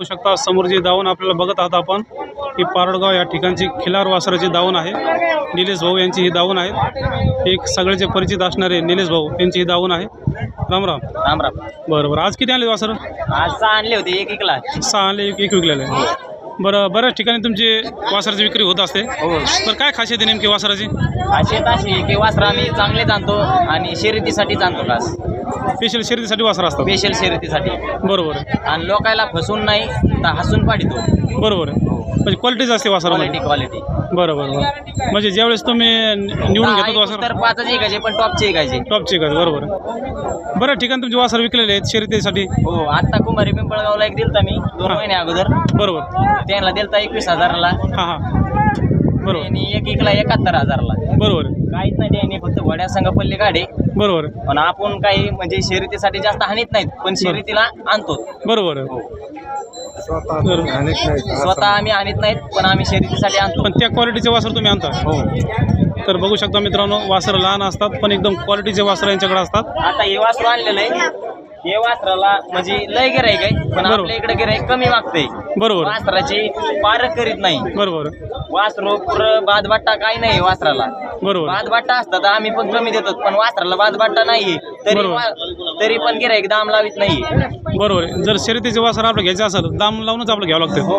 बघू शकता समोर जी दावण आपल्याला बघत आहात आपण. ही पारडगाव या ठिकाणची खिलार वासराची दावण आहे. निलेश भाऊ यांची ही दावण आहे. एक सगळ्याचे परिचित असणारे निलेश भाऊ यांची ही दावण आहे. राम राम. राम राम. बरं बरं. आज किती आणले वासर? आज सहा आणले होते एक एकला सहा आणले एक एक विकलेले. बरं बऱ्याच ठिकाणी तुमची वासराची विक्री होत असते. हो. बरं काय खासियत आहे नेमकी वासराची? असे अशी की वासरा आम्ही चांगलेच आणतो आणि शर्यतीसाठीच आणतो खास. स्पेशल शर्यतीसाठी वासर असतात. स्पेशल शर्यतीसाठी. बरोबर. आहे आणि लोकायला फसवून नाही तर हसून पाडितो. बरोबर आहे. म्हणजे क्वालिटीच असते वासरामध्ये. क्वालिटी क्वालिटी बरं बरं बरं म्हणजे ज्यावेळेस तुम्ही निवडून घेतात वासर तर पाचच ऐकायचे पण टॉपचे ऐकायचे टॉपचे का बरोबर. बरं ठिकाणी तुमचे वासर विकलेले आहेत शर्यतीसाठी. हो आता कुमारी पिंपळगावला एक दिलता मी दोन हा. महिने अगोदर. बरोबर. त्यांना दिलता एकवीस हजाराला. हां हां. बरोबर. आणि एक एकला एकाहत्तर हजाराला. बरोबर. काहीच नाही त्यांनी फक्त घोड्या संघ पल्ले काढे बरोबर. आहे पण आपण काही म्हणजे शर्यतीसाठी जास्त हानीत नाहीत पण शर्यतीला आणतो. बरोबर. आहे बरोबर. स्वतः आम्ही आणत नाहीत पण आम्ही शर्यतीसाठी आणतो. पण त्या क्वालिटीचे वासर तुम्ही आणता? हो. तर बघू शकता मित्रांनो वासर लहान असतात पण एकदम क्वालिटीचे वासर यांच्याकडे असतात. आता हे वासरू आणलेलं आहे. हे वासराला म्हणजे लय गिराईक आहे पण बरोबर. आपल्या इकडे गिराईक कमी मागतंय. बरोबर. वासराची पारख करीत नाही. बरोबर. वासरू पुरं बादबाट्टा काही नाही वासराला. बरोबर. बादबाट्टा असतात तर आम्ही पण कमी देतो पण वासराला बादबाट्टा नाही तरी बरोबर. वा- तरी पण गिराईक दाम लावित नाही बरोबर आहे. जर शर्यतीचे वासर आपलं घ्यायचं असेल दाम लावूनच आपलं घ्यावं लागतं. हो.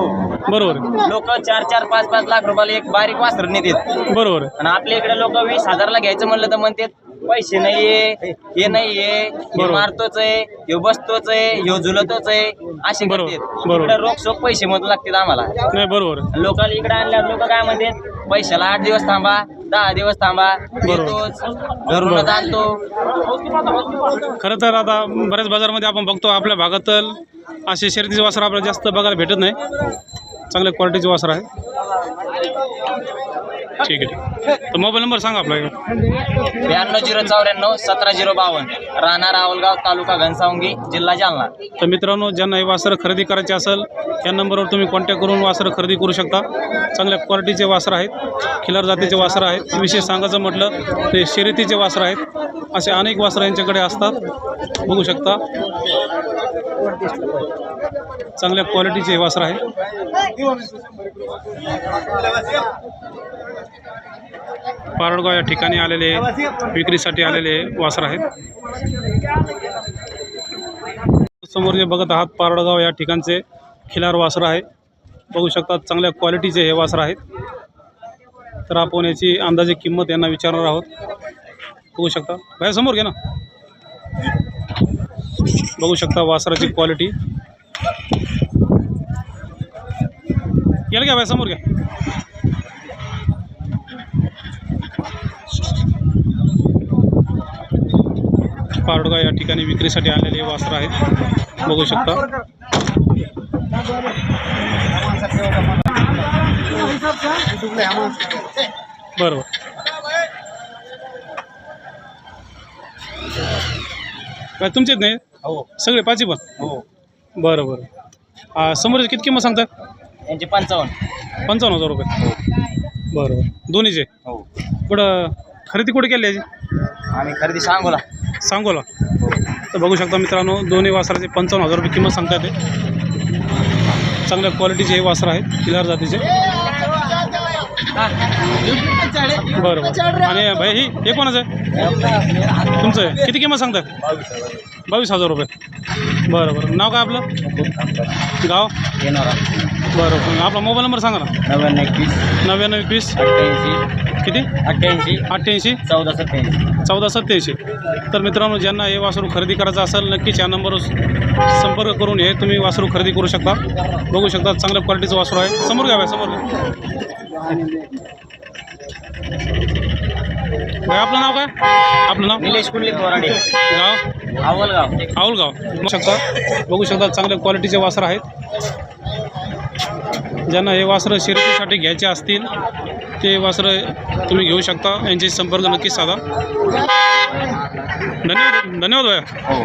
बरोबर आहे. लोक चार चार पाच पाच लाख रुपयाला एक बारीक वासर नेतात. बरोबर आहे. आणि आपल्या इकडे लोक वीस हजारला घ्यायचं म्हणलं तर म्हणते पैसे नाहीये हे नाहीये हे बरोबर. मारतोच आहे ह्यो बसतोच आहे ह्यो झुलतोच आहे असे बरोबर, बरोबर. इकडे रोख सोख पैसे मधून लागतात आम्हाला. नाही बरोबर. लोकांना इकडे आणल्यावर लोक काय म्हणतात पैशाला आठ दिवस थांबा दहा दिवस थांबा देतोच. घरूनच आणतो. खरं तर आता बऱ्याच बाजारमध्ये आपण बघतो आपल्या भागातील असे शर्यतीचे वासर आपल्याला जास्त बघायला भेटत नाही. चांगल्या क्वालिटीचे वासर आहे. ठीक आहे ठीक आहे. तर मोबाईल नंबर सांगा आपला. ब्याण्णव झिरो चौऱ्याण्णव सतरा झिरो बावन्न. राहणार रावलगाव तालुका घनसावंगी जिल्हा जालना. तर मित्रांनो ज्यांना हे वासरं खरेदी करायचे असेल या नंबरवर तुम्ही कॉन्टॅक्ट करून वासरं खरेदी करू शकता. चांगल्या क्वालिटीचे वासर आहेत खिलार जातीचे वासर आहेत. विशेष सांगायचं म्हटलं ते शर्यतीचे वासर आहेत. असे अनेक वासरं यांच्याकडे असतात. बघू शकता. चांगल्या क्वालिटीचे हे वासर आहे पारडगाव या ठिकाणी आलेले विक्रीसाठी आलेले वासर आहेत. समोर जे बघत आहात पारडगाव या ठिकाणचे खिलार वासर आहे. बघू शकता चांगल्या क्वालिटीचे हे वासर आहेत. तर आपण याची अंदाजे किंमत यांना विचारणार आहोत. बघू शकता. बाहेर समोर घे ना. बघू शकता वासराची क्वालिटी. याला घ्या बाहेर समोर घ्या पारडगाव या ठिकाणी विक्रीसाठी आलेले वासर आहेत. बघू शकता. बरोबर. काय तुमचेच नाही? हो. सगळे पाचही पण? हो. बरं बरं समोरचे किती किंमत सांगतात? यांचे पंचावन्न. पंचावन्न हजार रुपये. बरं बरं. दोन्हीचे? हो. कुठं खरेदी कुठे केली याची? आम्ही खरेदी सांगोला. सांगोला. तर बघू शकता मित्रांनो दोन्ही वासराचे पंचावन्न हजार रुपये किंमत सांगतात ते. चांगल्या क्वालिटीचे हे वासर आहेत किलार जातीचे. बरं बरं. आणि भाई ही हे कोणाचं आहे? तुमचं आहे? किती किंमत सांगताय बावीस हजार रुपये. बरं बरं. नाव काय आपलं? गाव? येणार. बरं आपला मोबाईल नंबर सांगा ना. नव्याण्णव एकवीस. नव्याण्णव एकवीस. अठ्ठ्याऐंशी. किती? अठ्ठ्याऐंशी. अठ्ठ्याऐंशी. चौदा सत्त्याऐंशी. चौदा सत्याऐंशी तर मित्रांनो ज्यांना हे वासरू खरेदी करायचं असेल नक्कीच या नंबरवर संपर्क करून हे तुम्ही वासरू खरेदी करू शकता. बघू शकता चांगल्या क्वालिटीचं वासरू आहे. समोर घ्या बाई, समोर घ्या. बाई, आपलं नाव काय? आपलं नाव? निलेश कुंडली बोराडे गाव? आवलगाव. औलगाव बघू शकता. बघू शकता चांगल्या क्वालिटीचे वासर आहेत. ज्यांना हे वासरं शर्यतीसाठी घ्यायचे असतील ते वासरं तुम्ही घेऊ शकता. यांचे संपर्क नक्कीच साधा. धन्यवाद धन्यवाद भया. हो.